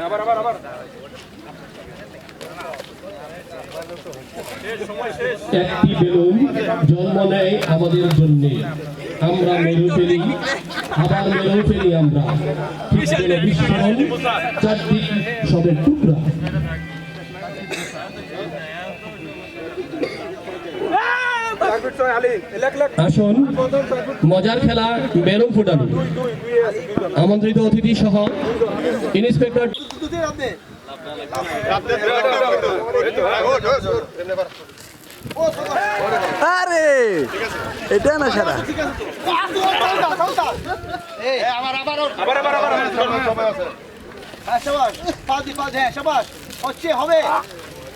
আবার আবার আবার একটি বেলুন জন্ম নেয় আমাদের জন্য আমরা মেরু ফেলি আবার মেরু ফেলি আমরা চারদিক সবের টুকরা আসুন মজার খেলা বেলুন ফুটানো। আমন্ত্রিত অতিথি সহ ইন্সপেক্টর আরে এটা না সারা। আবার আবার আবার। হ্যাঁ আবার আবার। আবার আবার আবার আবার আবার আবার আবার আবার আবার আবার আবার আবার আবার আবার। আবার আবার আবার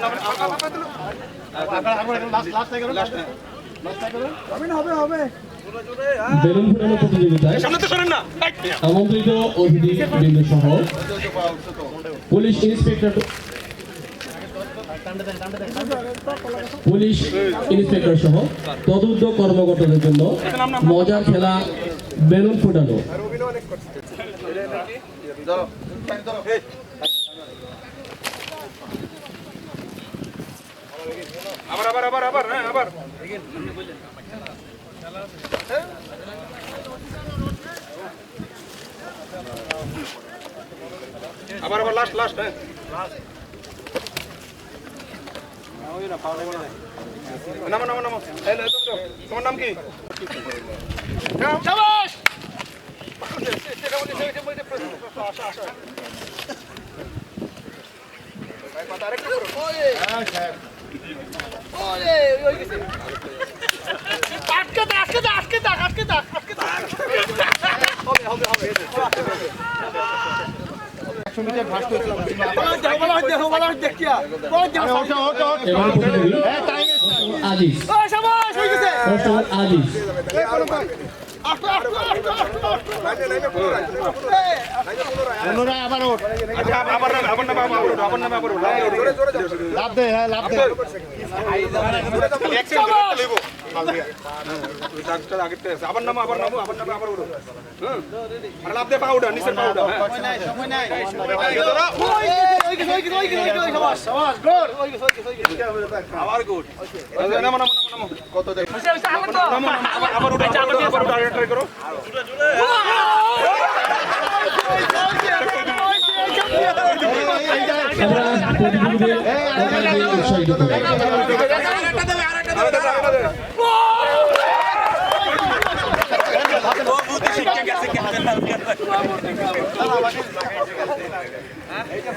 লাভ দে পা উঠা নিচের পা উঠা হ্যাঁ ওই গেছে ওই গেছে ওই গেছে ওই গেছে সাবাস সাবাস গোল ওই গেছে ওই গেছে ওই গেছে আবার গুড নামো নামো নামো। নামো আটকে দা আটকে দা আটকে দা আটকে দা আটকে দা হবে হবে হবে। আজিজ আজিজ নামো নামো আবার আবার উঠো আবার উঠো, আবার উঠো আগে ট্রাই করো আমরা প্রতিযোগীদের উৎসাহিত করি আচ্ছা, আচ্ছা। এই যে